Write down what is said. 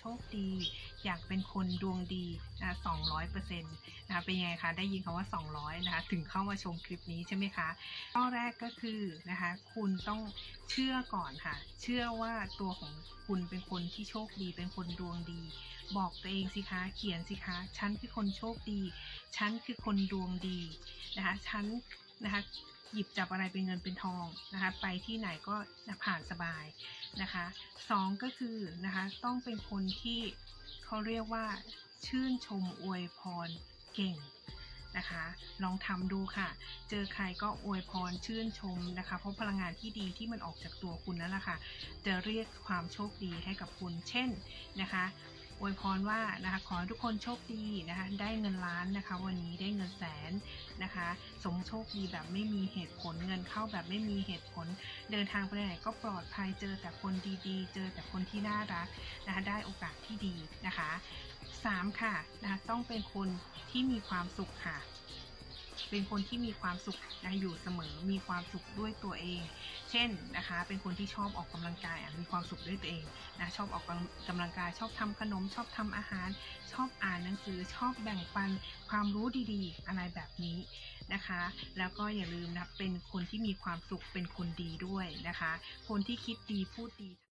โชคดี อยากเป็นคนดวงดีนะ200เปอร์เซ็นต์นะเป็นยังไงคะได้ยินคำว่า 200นะคะถึงเข้ามาชมคลิปนี้ใช่ไหมคะข้อแรกก็คือนะคะคุณต้องเชื่อก่อนค่ะ เชื่อว่าตัวของคุณเป็นคนที่โชคดี เป็นคนดวงดี บอกตัวเองสิคะเขียนสิคะฉันคือคนโชคดี ฉันคือคนดวงดีนะคะฉันนะคะ หยิบจับอะไรเป็นเงินเป็นทองนะคะไปที่ไหนก็ผ่านสบายนะคะสองก็คือนะคะต้องเป็นคนที่เขาเรียกว่าชื่นชมอวยพรเก่งนะคะ ลองทำดูค่ะ เจอใครก็อวยพรชื่นชมนะคะ เพราะพลังงานที่ดีที่มันออกจากตัวคุณนั่นแหละค่ะ จะเรียกความโชคดีให้กับคุณ เช่นนะคะ อวยพรว่านะคะขอให้ทุกคนโชคดีนะคะได้เงินล้านนะคะ วันนี้ได้เงินแสนนะคะ สมโชคดีแบบไม่มีเหตุผลเงินเข้าแบบไม่มีเหตุผล เดินทางไปไหนก็ปลอดภัยเจอแต่คนดีๆ เจอแต่คนที่น่ารักนะคะได้โอกาสที่ดีนะคะสามค่ะนะคะต้องเป็นคนที่มีความสุขค่ะ เป็นคนที่มีความสุขนะอยู่เสมอมีความสุขด้วยตัวเอง เช่นนะคะ เป็นคนที่ชอบออกกำลังกายมีความสุขด้วยตัวเองนะชอบออกกำลังกาย ชอบทำขนม ชอบทำอาหาร ชอบอ่านหนังสือชอบแบ่งปันความรู้ดีๆ อะไรแบบนี้นะคะ แล้วก็อย่าลืมนะเป็นคนที่มีความสุขเป็นคนดีด้วยนะคะ คนที่คิดดีพูดดี